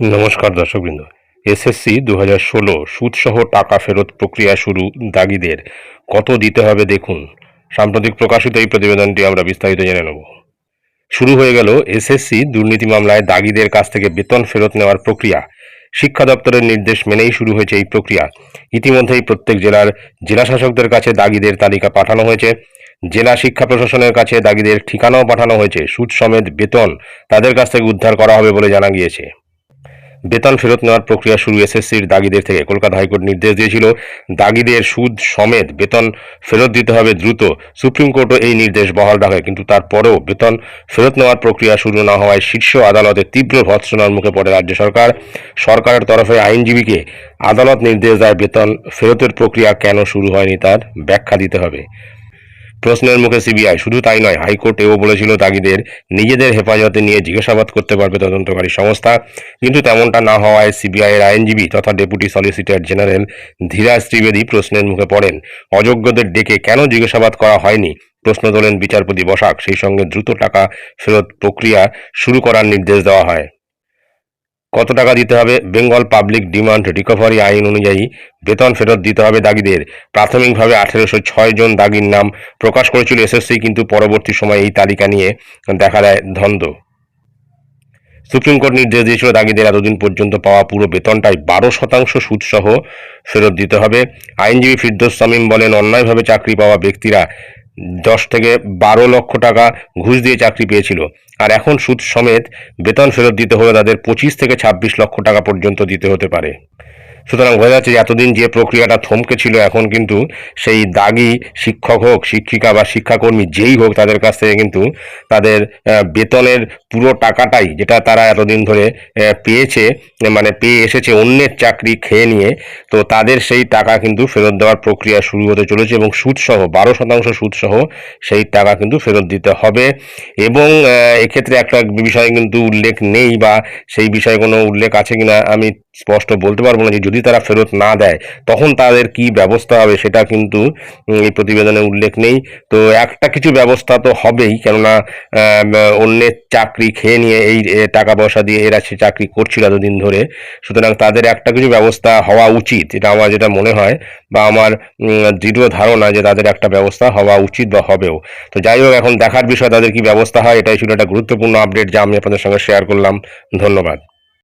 নমস্কার দর্শকবৃন্দ। এসএসসি দু হাজার ষোলো সুদসহ টাকা ফেরত প্রক্রিয়া শুরু দাগিদের। কত দিতে হবে দেখুন। সাম্প্রতিক প্রকাশিত এই প্রতিবেদনটি আমরা বিস্তারিত জেনে নেব। শুরু হয়ে গেল এসএসসি দুর্নীতি মামলায় দাগিদের কাছ থেকে বেতন ফেরত নেওয়ার প্রক্রিয়া। শিক্ষা দপ্তরের নির্দেশ মেনেই শুরু হয়েছে এই প্রক্রিয়া। ইতিমধ্যেই প্রত্যেক জেলার জেলা শাসকদের কাছে দাগিদের তালিকা পাঠানো হয়েছে। জেলা শিক্ষা প্রশাসনের কাছে দাগিদের ঠিকানাও পাঠানো হয়েছে। সুদ সমেত বেতন তাদের কাছ থেকে উদ্ধার করা হবে বলে জানা গিয়েছে। বেতন ফেরত নেওয়ার প্রক্রিয়া শুরু এসএসসির দাগিদের থেকে। কলকাতা হাইকোর্ট নির্দেশ দিয়েছিল, দাগিদের সুদ সমেত বেতন ফেরত দিতে হবে দ্রুত। সুপ্রিম কোর্টও এই নির্দেশ বহাল রাখে, কিন্তু তারপরেও বেতন ফেরত নেওয়ার প্রক্রিয়া শুরু না হওয়ায় শীর্ষ আদালতে তীব্র ভৎসনার মুখে পড়ে রাজ্য সরকার। সরকারের তরফে আইনজীবীকে আদালত নির্দেশ দেয়, বেতন ফেরতের প্রক্রিয়া কেন শুরু হয়নি তার ব্যাখ্যা দিতে হবে। প্রশ্নের মুখে সিবিআই। শুধু তাই নয়, হাইকোর্ট এও বলেছিল তাগিদের নিজেদের হেফাজতে নিয়ে জিজ্ঞাসাবাদ করতে পারবে তদন্তকারী সংস্থা। কিন্তু তেমনটা না হওয়ায় সিবিআই এর আইনজীবী তথা deputy solicitor general Dhiraj Trivedi প্রশ্নের মুখে পড়েন, অযোগ্যদের ডেকে কেন জিজ্ঞাসাবাদ করা হয়নি? প্রশ্ন তোলেন বিচারপতি বসাক। সেই সঙ্গে দ্রুত টাকা ফেরত প্রক্রিয়া শুরু করার নির্দেশ দেওয়া হয়। কত টাকা দিতে হবে? বেঙ্গল পাবলিক ডিমান্ড রিকভারি আইন অনুযায়ী বেতন ফেরত দিতে হবে দাগিদের। প্রাথমিকভাবে আঠেরোশো ছয় জন দাগির নাম প্রকাশ করেছিল এসএসসি, কিন্তু পরবর্তী সময়ে এই তালিকা নিয়ে দেখা দেয় ধন্দ সুপ্রিম কোর্ট নির্দেশ দিয়েছিল দাগিদের এতদিন পর্যন্ত পাওয়া পুরো বেতনটাই বারো শতাংশ সুদসহ ফেরত দিতে হবে। আইনজীবী ফিরদোস সামিম বলেন, অন্যায়ভাবে চাকরি পাওয়া ব্যক্তিরা দশ থেকে বারো লক্ষ টাকা ঘুষ দিয়ে চাকরি পেয়েছিল। আর এখন সুদ সমেত বেতন ফেরত দিতে হলে তাদের পঁচিশ থেকে ছাব্বিশ লক্ষ টাকা পর্যন্ত দিতে হতে পারে। সুতরাং বোঝা যাচ্ছে যে এতদিন যে প্রক্রিয়াটা থমকে ছিল, এখন কিন্তু সেই দাগি শিক্ষক হোক, শিক্ষিকা বা শিক্ষাকর্মী যেই হোক তাদের কাছ থেকে কিন্তু তাদের বেতনের পুরো টাকাটাই যেটা তারা এতদিন ধরে পেয়েছে মানে পেয়ে এসেছে অন্যের চাকরি খেয়ে নিয়ে, তো তাদের সেই টাকা কিন্তু ফেরত দেওয়ার প্রক্রিয়া শুরু হতে চলেছে এবং সুদসহ, বারো শতাংশ সুদসহ সেই টাকা কিন্তু ফেরত দিতে হবে এবং এক্ষেত্রে একটা বিষয় কিন্তু উল্লেখ নেই বা সেই বিষয়ে কোনো উল্লেখ আছে কিনা আমি স্পষ্ট বলতে পারব না যে যদি তারা ফেরত না দেয়, তখন তাদের কি ব্যবস্থা হবে সেটা কিন্তু এই প্রতিবেদনে উল্লেখ নেই। তো একটা কিছু ব্যবস্থা তো হবেই, কেননা অন্যের চাকরি খেয়ে নিয়ে এই টাকা পয়সা দিয়ে এরা সে চাকরি করছিল এতদিন ধরে। সুতরাং তাদের একটা কিছু ব্যবস্থা হওয়া উচিত এটা আমার যেটা মনে হয়, বা আমার দৃঢ় ধারণা যে তাদের একটা ব্যবস্থা হওয়া উচিত বা হবেও। তো যাই হোক, এখন দেখার বিষয় তাদের কি ব্যবস্থা হয়, এটাই ছিল একটা গুরুত্বপূর্ণ আপডেট যা আমি আপনাদের সঙ্গে শেয়ার করলাম। ধন্যবাদ।